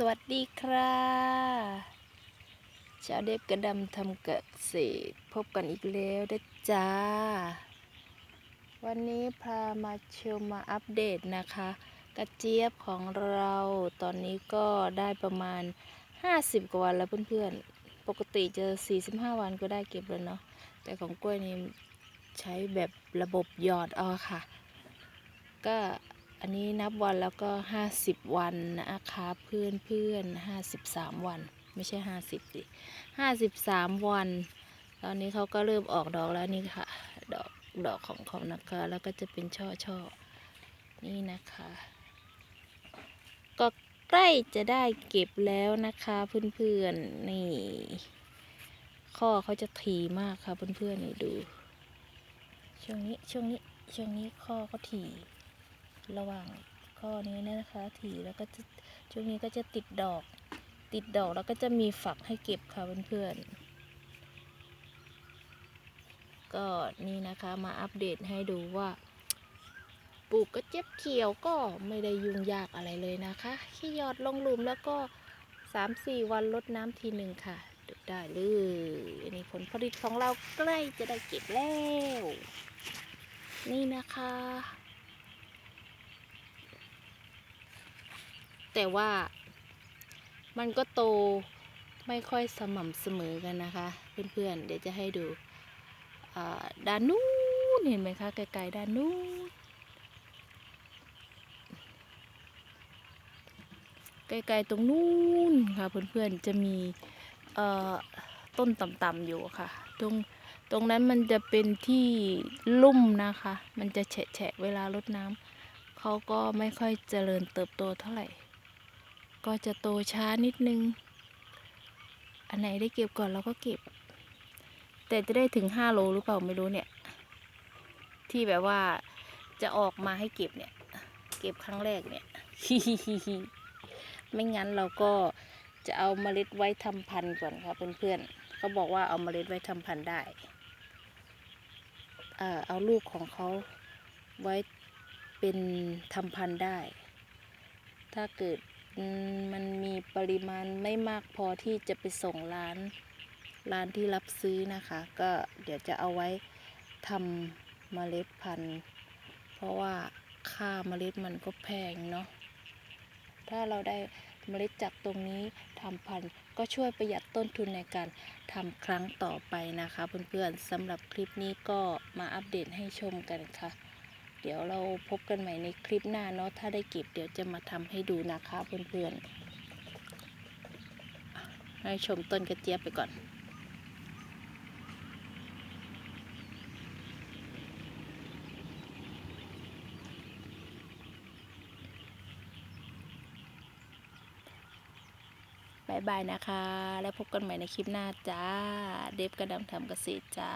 สวัสดีครับชาวเด็บกระดำทำเกษตร พบกันอีกแล้วนะจ้า วันนี้พามาชมมาอัปเดตนะคะ กระเจี๊ยบของเราตอนนี้ก็ได้ประมาณ 50 กว่าวันแล้วเพื่อนๆ ปกติจะ 45 วันก็ได้เก็บแล้วเนาะแต่ของกล้วยนี่ใช้แบบระบบหยอดเอาค่ะ ก็ อันนี้นับวันแล้วก็ 50 วันนะคะเพื่อนเพื่อน53 วัน ไม่ใช่ 50สิ53 วัน ตอนนี้เขาก็เริ่มออกดอกแล้วนี่ค่ะ ดอกดอกของเขานะคะ แล้วก็จะเป็นช่อช่อนี่นะคะ ก็ใกล้จะได้เก็บแล้วนะคะเพื่อนๆนี่ ข้อเขาจะถี่มากค่ะเพื่อนๆนี่ดู ช่วงนี้ช่วงนี้ช่วงนี้ข้อเขาถี่ ระหว่างข้อนี้นะคะถี่แล้วก็จะช่วงนี้ก็จะติดดอก ติดดอกแล้วก็จะมีฝักให้เก็บค่ะเพื่อนๆก็นี่นะคะมาอัปเดตให้ดูว่าปลูกกระเจี๊ยบเขียวก็ไม่ได้ยุ่งยากอะไรเลยนะคะแค่หยอดลงหลุมแล้วก็สามสี่วันลดน้ำทีหนึ่งค่ะได้เลยอันนี้ผลผลิตของเราใกล้จะได้เก็บแล้ว นี่นะคะ แต่ว่ามันก็โตไม่ค่อยสม่ำเสมอกันนะคะ เพื่อนๆ เดี๋ยวจะให้ดูด้านนู้นเห็นไหมคะไกลๆด้านนู้นไกลๆตรงนู้นค่ะเพื่อนๆจะมีต้นต่ำๆอยู่ค่ะ ตรงตรงนั้นมันจะเป็นที่ลุ่มนะคะ มันจะแฉะๆเวลารดน้ำเขาก็ไม่ค่อยเจริญเติบโตเท่าไหร่ ก็จะโตช้านิดนึง อันไหนได้เก็บก่อนเราก็เก็บ แต่จะได้ถึงห้าโลหรือเปล่าไม่รู้เนี่ย ที่แบบว่าจะออกมาให้เก็บเนี่ย เก็บครั้งแรกเนี่ยไม่งั้นเราก็จะเอาเมล็ดไว้ทำพันธุ์ก่อนค่ะเพื่อนๆเขาบอกว่าเอาเมล็ดไว้ทำพันธุ์ได้ เอาลูกของเขาไว้เป็นทำพันธุ์ได้ ถ้าเกิด มันมีปริมาณไม่มากพอที่จะไปส่งร้าน ร้านที่รับซื้อนะคะ ก็เดี๋ยวจะเอาไว้ทำเมล็ดพันธุ์ เพราะว่าค่าเมล็ดมันก็แพงเนาะถ้าเราได้เมล็ดจากตรงนี้ทำพันธุ์ก็ช่วยประหยัดต้นทุนในการทำครั้งต่อไปนะคะ เพื่อนๆสำหรับคลิปนี้ก็มาอัปเดตให้ชมกันค่ะ เดี๋ยวเราพบกันใหม่ในคลิปหน้าเนาะถ้าได้เก็บเดี๋ยวจะมาทำให้ดูนะคะเพื่อนๆให้ชมต้นกระเจี๊ยบไปก่อนบายบายนะคะ แล้วพบกันใหม่ในคลิปหน้าจ้า เดฟกระดำทำเกษตรจ้า